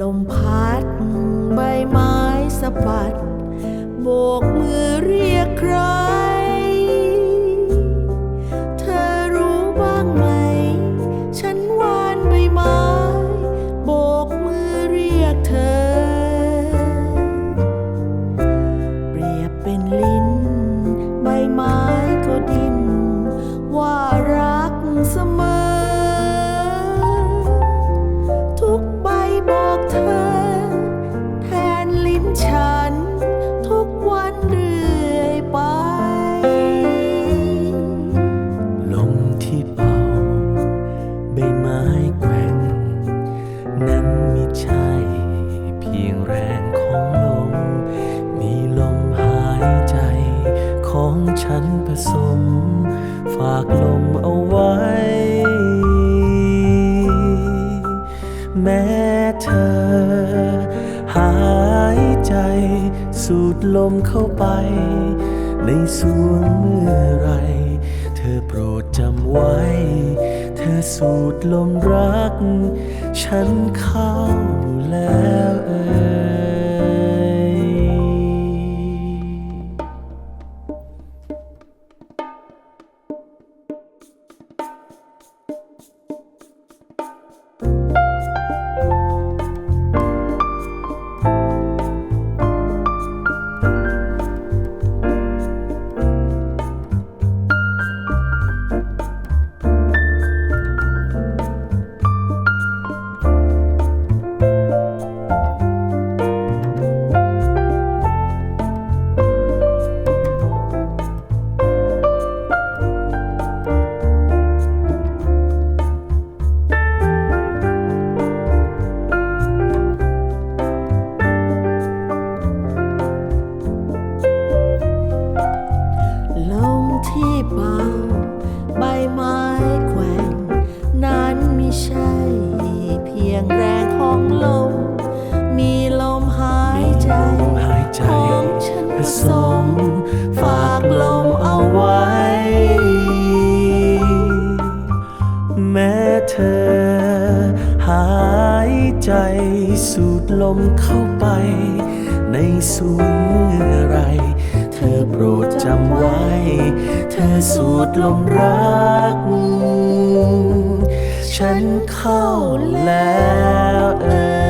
ลมพัดใบไม้สะบัด ฉันผสม ฝากลมเอาไว้ แม้เธอ หายใจสูดลมเข้าไป ในสวงเมื่อไร เธอโปรดจำไว้ เธอสูดลมรัก ฉันเข้าแล้วเอ่ย บาใบไม้แกว่ง นั้นไม่ใช่เพียงแรงของลม มีลมหายใจของฉันผสม ฝากลมเอาไว้ แม้เธอ หายใจสูดลมเข้าไป ในสวงเมื่อไร โปรดจำไว้ เธอสูดลมรัก ฉันเข้าแล้วเออ